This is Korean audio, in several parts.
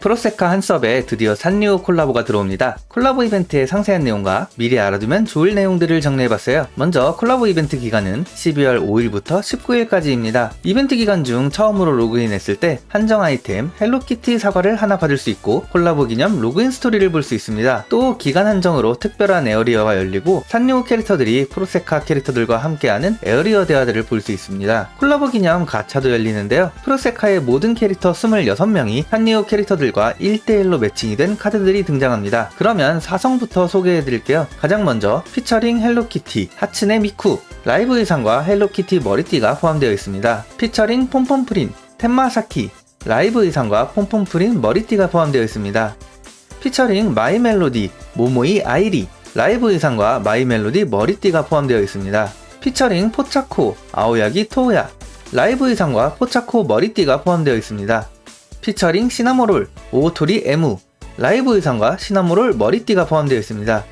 프로세카 한섭에 드디어 산리오 콜라보가 들어옵니다. 콜라보 이벤트의 상세한 내용과 미리 알아두면 좋을 내용들을 정리해봤어요. 먼저 콜라보 이벤트 기간은 12월 5일부터 19일까지입니다. 이벤트 기간 중 처음으로 로그인했을 때 한정 아이템 헬로키티 사과를 하나 받을 수 있고 콜라보 기념 로그인 스토리를 볼 수 있습니다. 또 기간 한정으로 특별한 에어리어가 열리고 산리오 캐릭터들이 프로세카 캐릭터들과 함께하는 에어리어 대화들을 볼 수 있습니다. 콜라보 기념 가차도 열리는데요. 프로세카의 모든 캐릭터 26명이 산리오 캐릭터들 과 1대1로 매칭이 된 카드들이 등장합니다. 그러면 사성부터 소개해드릴게요. 가장 먼저 피처링 헬로키티, 하츠네 미쿠, 라이브 의상과 헬로키티 머리띠가 포함되어 있습니다. 피처링 폼폼 프린, 텐마사키, 라이브 의상과 폼폼 프린 머리띠가 포함되어 있습니다. 피처링 마이 멜로디, 모모이 아이리, 라이브 의상과 마이 멜로디 머리띠가 포함되어 있습니다. 피처링 포차코, 아오야기 토우야, 라이브 의상과 포차코 머리띠가 포함되어 있습니다. 피처링 시나모롤, 오토리 에무, 라이브 의상과 시나모롤 머리띠가 포함되어 있습니다.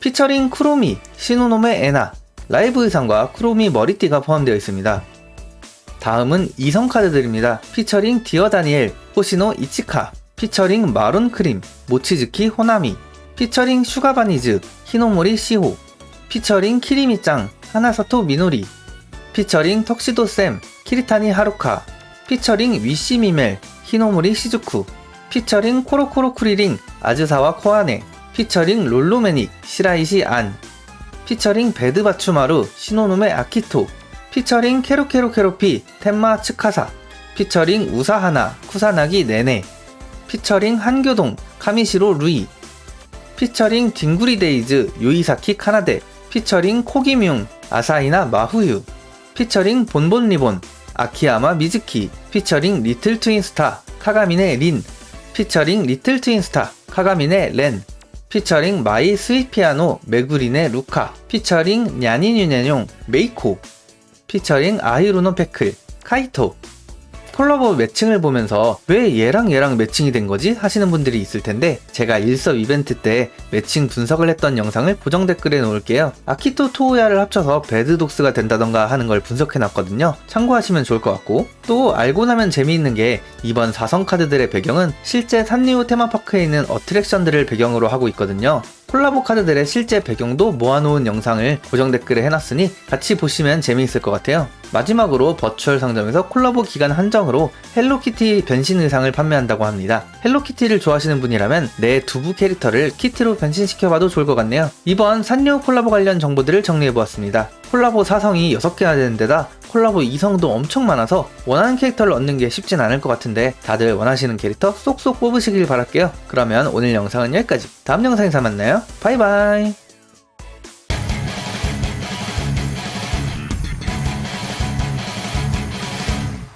피처링 쿠로미, 시노노메 에나, 라이브 의상과 쿠로미 머리띠가 포함되어 있습니다. 다음은 이성 카드들입니다. 피처링 디어 다니엘, 호시노 이치카, 피처링 마론 크림, 모치즈키 호나미, 피처링 슈가 바니즈, 히노모리 시호, 피처링 키리미짱, 하나사토 미노리, 피처링 턱시도 쌤, 키리타니 하루카, 피처링 위시 미멜, 히노모리 시즈쿠, 피처링 코로코로 쿠리링, 아즈사와 코아네, 피처링 롤로메닉, 시라이시 안, 피처링 베드바추마루, 시노노메 아키토, 피처링 케로케로 케로피, 텐마 츠카사, 피처링 우사하나, 쿠사나기 네네, 피처링 한교동, 카미시로 루이, 피처링 딩구리 데이즈, 요이사키 카나데, 피처링 코기뮴, 아사히나 마후유, 피처링 본본 리본, 아키야마 미즈키, 피처링 리틀 트윈스타, 카가미네 린, 피처링 리틀 트윈스타, 카가미네 렌, 피처링 마이 스윗 피아노, 메구리네 루카, 피처링 냐니뉴네뇽, 메이코, 피처링 아히루노 페클, 카이토, 콜라보 매칭을 보면서 왜 얘랑 얘랑 매칭이 된 거지 하시는 분들이 있을 텐데 제가 일섭 이벤트 때 매칭 분석을 했던 영상을 고정 댓글에 놓을게요. 아키토 토우야를 합쳐서 배드독스가 된다던가 하는 걸 분석해 놨거든요. 참고하시면 좋을 것 같고 또 알고 나면 재미있는 게 이번 4성 카드들의 배경은 실제 산리오 테마파크에 있는 어트랙션들을 배경으로 하고 있거든요. 콜라보 카드들의 실제 배경도 모아놓은 영상을 고정 댓글에 해놨으니 같이 보시면 재미있을 것 같아요. 마지막으로 버추얼 상점에서 콜라보 기간 한정으로 헬로키티 변신 의상을 판매한다고 합니다. 헬로키티를 좋아하시는 분이라면 내 두부 캐릭터를 키티로 변신시켜봐도 좋을 것 같네요. 이번 산리오 콜라보 관련 정보들을 정리해보았습니다. 콜라보 4성이 6개나 되는 데다 콜라보 2성도 엄청 많아서 원하는 캐릭터를 얻는 게 쉽진 않을 것 같은데 다들 원하시는 캐릭터 쏙쏙 뽑으시길 바랄게요. 그러면 오늘 영상은 여기까지. 다음 영상에서 만나요. 바이바이.